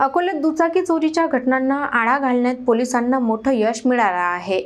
अकोल्यात दुचाकी चोरीच्या घटनांना आळा घालण्यात पोलिसांना मोठं यश मिळालं आहे.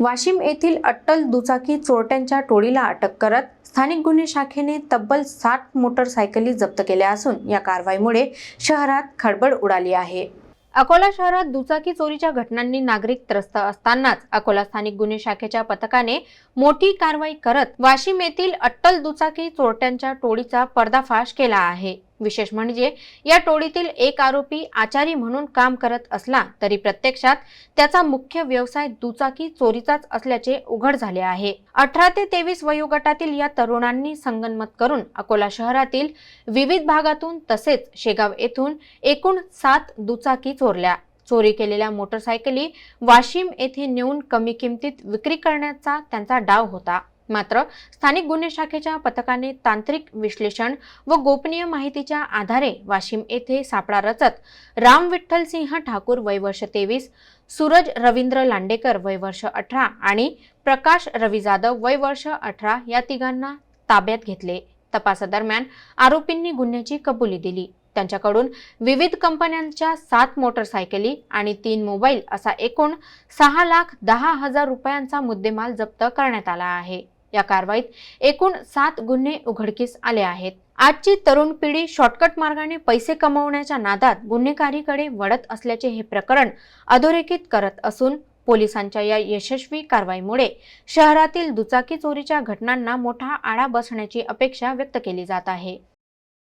वाशिम येथील अट्टल दुचाकी चोरट्यांच्या टोळीला अटक करत स्थानिक गुन्हे शाखेने तब्बल सात मोटरसायकली जप्त केल्या असून या कारवाईमुळे शहरात खळबळ उडाली आहे. अकोला शहरात दुचाकी चोरीच्या घटनांनी नागरिक त्रस्त असतानाच अकोला स्थानिक गुन्हे शाखेच्या पथकाने मोठी कारवाई करत वाशिम येथील अट्टल दुचाकी चोरट्यांच्या टोळीचा पर्दाफाश केला आहे. विशेष म्हणजे या टोळीतील एक आरोपी आचारी म्हणून काम करत असला तरी प्रत्यक्षात त्याचा मुख्य व्यवसाय दुचाकी चोरीचाच असल्याचे उघड झाले आहे. अठरा ते तेवीस वयोगटातील या तरुणांनी संगनमत करून अकोला शहरातील विविध भागातून तसेच शेगाव येथून एकूण सात दुचाकी चोरल्या. चोरी केलेल्या मोटरसायकली वाशिम येथे नेऊन कमी किमतीत विक्री करण्याचा त्यांचा डाव होता. मात्र स्थानिक गुन्हे शाखेच्या पथकाने तांत्रिक विश्लेषण व गोपनीय माहितीच्या आधारे वाशिम येथे सापळा रचत राम विठ्ठल सिंह ठाकूर वय वर्ष तेवीस सूरज रवींद्र लांडेकर वय वर्ष अठरा आणि प्रकाश रवी जाधव वय वर्ष अठरा या तिघांना ताब्यात घेतले. तपासादरम्यान आरोपींनी गुन्ह्याची कबुली दिली. त्यांच्याकडून विविध कंपन्यांच्या सात मोटरसायकली आणि तीन मोबाईल असा एकूण सहा लाख दहा हजार रुपयांचा मुद्देमाल जप्त करण्यात आला आहे. या कारवाईत एकूण सात गुन्हे उघडकीस आले आहेत. आजची तरुण पिढी शॉर्टकट मार्गाने पैसे कमवण्याच्या नादात गुन्हेगारीकडे वळत असल्याचे हे प्रकरण अधोरेखित करत असून पोलिसांच्या या यशस्वी कारवाईमुळे शहरातील दुचाकी चोरीच्या घटनांना मोठा आळा बसण्याची अपेक्षा व्यक्त केली जात आहे.